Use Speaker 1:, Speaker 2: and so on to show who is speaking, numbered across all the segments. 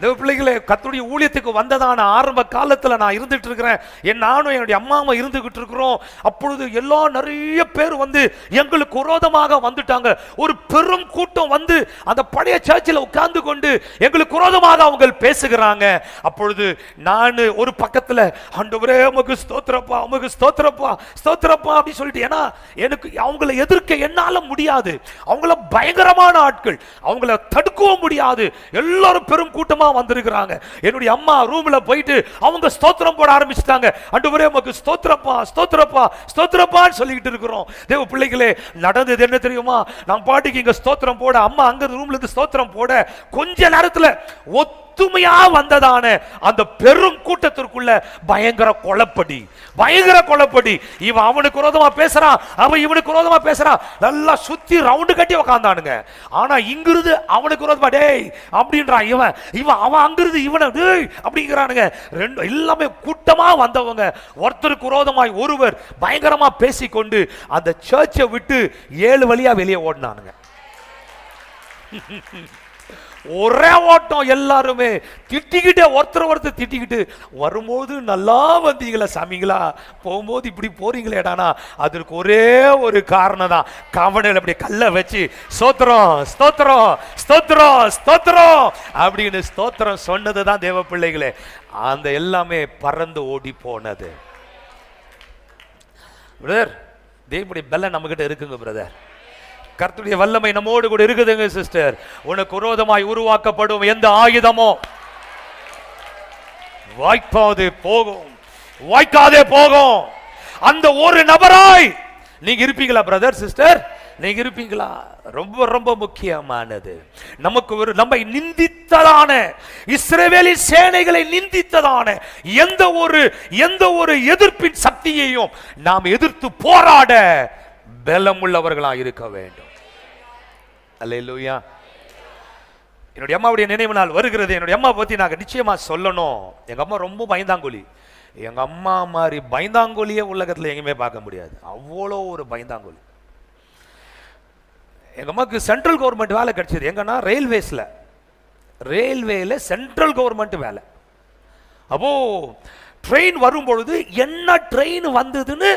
Speaker 1: தேவ பிள்ளைகளே கத்துடைய ஊழியத்துக்கு வந்ததான ஆரம்ப காலத்துல நான் இருந்துட்டு இருக்கிறேன். என் நானும் என்னுடைய அம்மாவும் இருந்துகிட்டு இருக்கிறோம். அப்பொழுது எல்லா நிறைய பேர் வந்து எங்களுக்கு விரோதமாக வந்துட்டாங்க. ஒரு பெரும் கூட்டம் வந்து அந்த பழைய சர்ச்சில் உட்கார்ந்து எங்களுக்கு விரோதமாக அவங்க பேசுகிறாங்க. அப்பொழுது நான் ஒரு பக்கத்துல ஆண்டவரே உமக்கு ஸ்தோத்திரப்பா உமக்கு ஸ்தோத்திரப்பா ஸ்தோத்திரப்பா அப்படி சொல்லிட்டு ஏன்னா எனக்கு அவங்கள எதிர்க்க என்னால முடியாது. அவங்கள பயங்கரமான ஆட்கள். அவங்கள தடுக்கவும் முடியாது. எல்லாரும் பெரும் கூட்டமா வந்திருக்கிறாங்க. என்னுடைய அம்மா ரூம்ல போயிட்டு அவங்க ஸ்தோத்திரம் போட ஆரம்பிச்சிட்டாங்க. அண்டவரே உமக்கு ஸ்தோத்திரப்பா ஸ்தோத்திரப்பா ஸ்தோத்திரப்பான்னு சொல்லிக்கிட்டு இருக்கிறோம். தேவ பிள்ளைகளே நடந்தது என்ன தெரியுமா? நான் பாட்டுக்கு இங்க ஸ்தோத்திரம் போட அம்மா அங்க ரூம்ல இருந்து ஸ்தோத்திரம் போட கொஞ்ச நேரத்துல ஒத்துமையா வந்ததான அந்த பெரும் கூட்டத்திற்குள்ள பயங்கர கொலப்படி பயங்கர கொலப்படி. இவன் அவனுக்கு விரோதமா பேசுறான் அவன் இவனுக்கு விரோதமா பேசுறான் நல்லா சுத்தி ரவுண்டு கட்டி உக்காந்தானுங்க. ஆனா இங்கிருந்து அவனுக்கு விரோதமா டேய் அப்படின்றான் இவன். இவன் அவன் அங்கிருந்து இவனை டேய் அப்படிங்கிறானுங்க. ரெண்டு எல்லாமே கூட்டமா வந்தவங்க. ஒருத்தருக்கு விரோதமாய் ஒருவர் பயங்கரமா பேசிக்கொண்டு அந்த சர்ச்சை விட்டு ஏழு வழியா வெளியே ஓடினானுங்க. ஒரே ஓட்டம் எல்லாருமே. திட்டிக்கிட்டே ஒருத்தர் ஒருத்தர் திட்டிக்கிட்டு வரும்போது நல்லா வந்தீங்களா சாமிங்களா? போகும்போது இப்படி போறீங்களேடானா? அதற்கு ஒரே ஒரு காரணம் தான் கவனையில் அப்படி கல்லை வச்சு ஸ்தோத்திரம் ஸ்தோத்திரம் ஸ்தோத்திரம் ஸ்தோத்திரம் அப்படின்னு ஸ்தோத்திரம் சொன்னது தான் தேவ பிள்ளைகளே அந்த எல்லாமே பறந்து ஓடி போனது. பிரதர் தேவனுடைய பெல்ல நம்மகிட்ட இருக்குங்க பிரதர் கர்த்துடைய வல்லமை நம்மோடு கூட இருக்குதுங்க சிஸ்டர். உனக்கு விரோதமாய் உருவாக்கப்படும் எந்த ஆயுதமோ வாய்க்காது போகும். வாய்க்காதே போகும். அந்த ஒரு நபராய் நீங்க இருப்பீங்களா பிரதர் சிஸ்டர் நீங்க இருப்பீங்களா? ரொம்ப ரொம்ப முக்கியமானது. நமக்கு ஒரு நம்மை நிந்தித்ததான இஸ்ரேவேலி சேனைகளை நிந்தித்ததான எந்த ஒரு எந்த ஒரு எதிர்ப்பின் சக்தியையும் நாம் எதிர்த்து போராட பலம் உள்ளவர்களாக இருக்க வேண்டும். அல்லேலூயா என்னுடைய அம்மாவுடைய நினைவு நாள் வருகிறது. என்னுடைய அம்மா பற்றி நாங்கள் நிச்சயமாக சொல்லணும். எங்கள் அம்மா ரொம்ப பயந்தாங்கொலி. எங்கள் அம்மா மாதிரி பயந்தாங்கொலியே உலகத்தில் எங்கேயுமே பார்க்க முடியாது. அவ்வளோ ஒரு பயந்தாங்கொலி. எங்கள் அம்மாவுக்கு சென்ட்ரல் கவர்மெண்ட் வேலை கிடச்சிது. எங்கன்னா ரயில்வேஸில் ரயில்வேயில் சென்ட்ரல் கவர்மெண்ட் வேலை. அப்போ ட்ரெயின் வரும்பொழுது என்ன ட்ரெயின் வந்ததுன்னு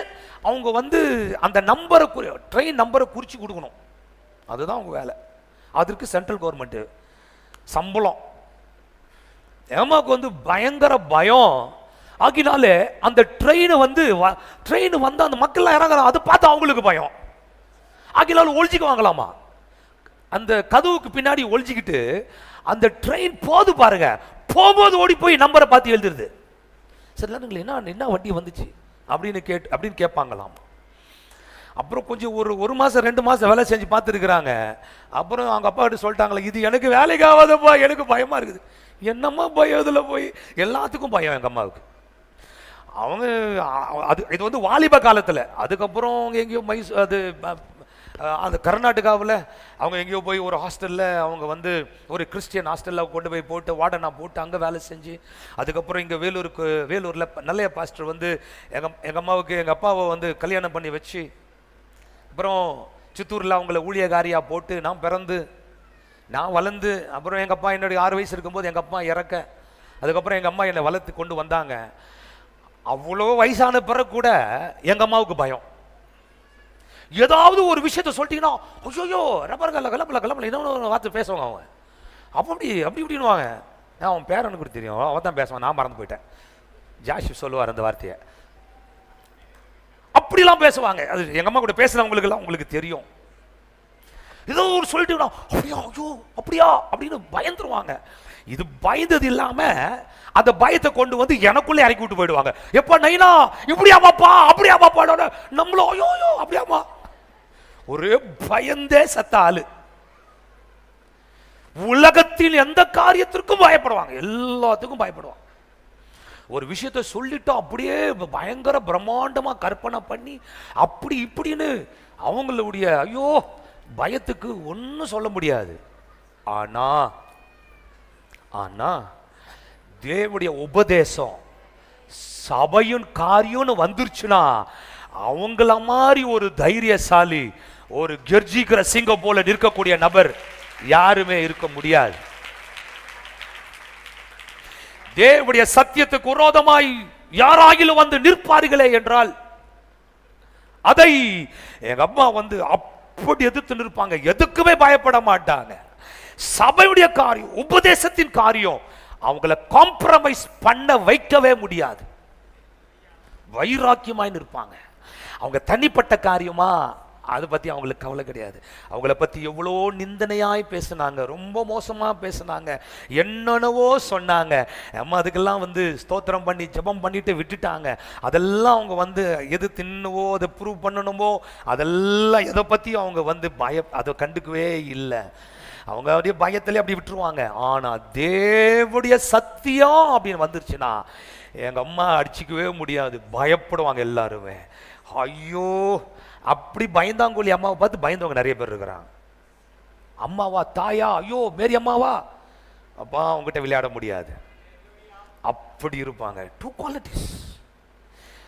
Speaker 1: அவங்க வந்து அந்த நம்பரை ட்ரெயின் நம்பரை குறித்து கொடுக்கணும். அதுதான் அவங்க வேலை. அதற்கு சென்ட்ரல் கவர்மெண்ட்டு சம்பளம். ஏமாவுக்கு வந்து பயங்கர பயம். ஆகினாலே அந்த ட்ரெயினை வந்து ட்ரெயின் வந்து அந்த மக்கள்லாம் இறங்குறாங்க. அதை பார்த்து அவங்களுக்கு பயம். ஆகினாலும் ஒழிச்சிக்கு வாங்கலாமா? அந்த கதவுக்கு பின்னாடி ஒழிச்சிக்கிட்டு அந்த ட்ரெயின் போது பாருங்க. போகும்போது ஓடி போய் நம்பரை பார்த்து எழுதுறது. சரி என்ன என்ன வண்டி வந்துச்சு? அப்படின்னு கேட்டு அப்படின்னு கேட்பாங்களாம். அப்புறம் கொஞ்சம் ஒரு ஒரு மாதம் ரெண்டு மாதம் வேலை செஞ்சு பார்த்துருக்குறாங்க. அப்புறம் அவங்க அப்பா கிட்ட சொல்லிட்டாங்களே இது எனக்கு வேலைக்கு ஆகாதப்பா எனக்கு பயமாக இருக்குது. என்னம்மா பயம் இதில் போய்? எல்லாத்துக்கும் பயம் எங்கள் அம்மாவுக்கு. அவங்க அது இது வந்து வாலிப காலத்தில். அதுக்கப்புறம் அவங்க எங்கேயோ மைஸ் அது அந்த கர்நாடகாவில் அவங்க எங்கேயோ போய் ஒரு ஹாஸ்டலில் அவங்க வந்து ஒரு கிறிஸ்டியன் ஹாஸ்டலில் கொண்டு போய் போட்டு வாடனா போட்டு அங்கே வேலை செஞ்சு அதுக்கப்புறம் இங்கே வேலூருக்கு வேலூரில் நல்லைய பாஸ்டர் வந்து எங்கள் எங்கள் அம்மாவுக்கு எங்கள் அப்பாவை வந்து கல்யாணம் பண்ணி வச்சு அப்புறம் சித்தூரில் அவங்கள ஊழியகாரியாக போட்டு நான் பிறந்து நான் வளர்ந்து அப்புறம் எங்கள் அப்பா என்னுடைய ஆறு வயசு இருக்கும்போது எங்கள் அப்பா இறக்க அதுக்கப்புறம் எங்கள் அம்மா என்னை வளர்த்து கொண்டு வந்தாங்க. அவ்வளோ வயசான பிறகு கூட எங்கள் அம்மாவுக்கு பயம். ஏதாவது ஒரு விஷயத்த சொல்லிட்டீங்கன்னா ஐயோ ரப்பர் கல்ல கிளம்பல கிளம்பல இன்னொன்று வார்த்தை பேசுவாங்க அவங்க அப்போ அப்படி அப்படி இப்படின்னுவாங்க. நான் அவன் பேரனுக்கு தெரியும். அவன் தான் பேசுவான். நான் மறந்து போயிட்டேன். ஜாஷி சொல்லுவார் அந்த வார்த்தையை. அப்படிலாம் பேசுவாங்க. அது எங்கள் அம்மா கூட பேசுறவங்களுக்கு உங்களுக்கு தெரியும். ஏதோ ஒரு சொல்லிட்டு அப்படியா ஐயோ அப்படியா? அப்படின்னு பயந்துருவாங்க. இது பயந்தது இல்லாமல் அந்த பயத்தை கொண்டு வந்து எனக்குள்ளே இறக்கி விட்டு போயிடுவாங்க. எப்போ நைனா இப்படியா பாப்பா அப்படியா பாப்பா நம்மளும் ஐயோ ஐயோ அப்படியாமா ஒரே பயந்தே சத்த ஆளு. உலகத்தில் எந்த காரியத்திற்கும் பயப்படுவாங்க. எல்லாத்துக்கும் பயப்படுவாங்க. ஒரு விஷயத்த சொல்லிட்டோம் அப்படியே பயங்கர பிரம்மாண்டமாக கற்பனை பண்ணி அப்படி இப்படின்னு அவங்களுடைய ஐயோ பயத்துக்கு ஒன்றும் சொல்ல முடியாது. ஆனா ஆனா தேவனுடைய உபதேசம் சபையும் காரியம்னு வந்துருச்சுன்னா அவங்கள மாதிரி ஒரு தைரியசாலி ஒரு கெர்ஜிக்கிற சிங்கம் போல நிற்கக்கூடிய நபர் யாருமே இருக்க முடியாது. தேவனுடைய சத்தியத்துக்கு விரோதமாய் யாராகிலும் வந்து நிற்பார்களே என்றால் அதை எங்க அம்மா வந்து அப்படி எதிர்த்து நிற்பாங்க. எதுக்குமே பயப்பட மாட்டாங்க. சபையுடைய காரியம் உபதேசத்தின் காரியம் அவங்கள காம்ப்ரமைஸ் பண்ண வைக்கவே முடியாது. வைராக்கியமாய் நிற்பாங்க. அவங்க தனிப்பட்ட காரியமா? அதை பற்றி அவங்களுக்கு கவலை கிடையாது. அவங்கள பற்றி எவ்வளோ நிந்தனையாய் பேசுனாங்க ரொம்ப மோசமாக பேசுனாங்க என்னென்னவோ சொன்னாங்க. நம்ம அதுக்கெல்லாம் வந்து ஸ்தோத்திரம் பண்ணி ஜெபம் பண்ணிட்டு விட்டுட்டாங்க. அதெல்லாம் அவங்க வந்து எது தின்னவோ அதை ப்ரூவ் பண்ணணுமோ அதெல்லாம் எதை பற்றியும் அவங்க வந்து பய அதை கண்டுக்கவே இல்லை. அவங்க அப்படியே பயத்திலே அப்படி விட்டுருவாங்க. ஆனால் தேவடைய சத்தியம் அப்படின்னு வந்துருச்சுன்னா எங்கள் அம்மா அடிச்சுக்கவே முடியாது. பயப்படுவாங்க எல்லாருமே. ஐயோ அப்படி பயந்தாங்கோலி அம்மாவை பார்த்து பயந்தவங்க நிறைய பேர் இருக்கிறாங்க. அம்மாவா தாயா? ஐயோ மேரி அம்மாவா? அப்பா அவங்ககிட்ட விளையாட முடியாது. அப்படி இருப்பாங்க. டூ குவாலிட்டிஸ்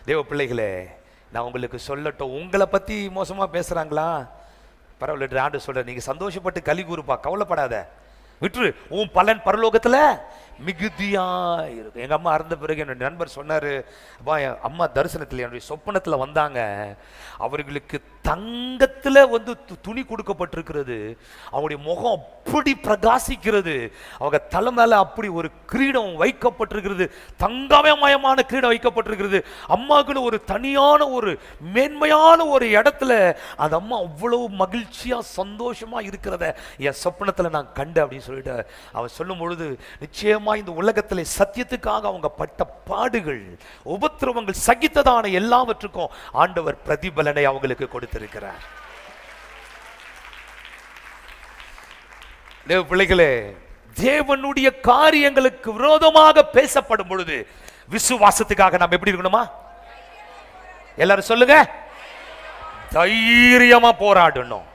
Speaker 1: தேவ பிள்ளைகளே நான் உங்களுக்கு சொல்லட்டும். உங்களை பற்றி மோசமாக பேசுகிறாங்களா பரவாயில்ல ஆண்டு சொல்றேன் நீங்க சந்தோஷப்பட்டு கலி கூறுப்பா கவலைப்படாத. விட்டுரு. உன் பலன் பரலோகத்தில் மிகுதியாக இருக்கும். எங்கள் அம்மா அறந்த பிறகு என்னுடைய நண்பர் சொன்னார் அப்பா என் அம்மா தரிசனத்தில் என்னுடைய சொப்பனத்தில் வந்தாங்க. அவர்களுக்கு தங்கத்தில் வந்து து- துணி கொடுக்கப்பட்டிருக்கிறது. அவங்களுடைய முகம் அப்படி பிரகாசிக்கிறது. அவங்க தலை மேலே அப்படி ஒரு கிரீடம் வைக்கப்பட்டிருக்கிறது. தங்கமயமான கிரீடம் வைக்கப்பட்டிருக்கிறது. அம்மாவுக்குன்னு ஒரு தனியான ஒரு மேன்மையான ஒரு இடத்துல அந்த அம்மா அவ்வளவு மகிழ்ச்சியாக சந்தோஷமாக இருக்கிறத என் சொப்பனத்தில் நான் கண்டு அப்படின்னு சொல்லிட்டு அவர் சொல்லும் பொழுது நிச்சயமா இந்த உலகத்தில் சத்தியத்துக்காக அவங்க பட்ட பாடுகள் உபத்திரவங்கள் சகித்ததான எல்லாவற்றுக்கும் ஆண்டவர் பிரதிபலனை அவங்களுக்கு கொடுத்திருக்கிறார். தேவ பிள்ளைகளே தேவனுடைய காரியங்களுக்கு விரோதமாக பேசப்படும் பொழுது விசுவாசத்துக்காக நாம் எப்படி இருக்கணுமா? எல்லாரும் சொல்லுங்க. தைரியமா போராடணும்.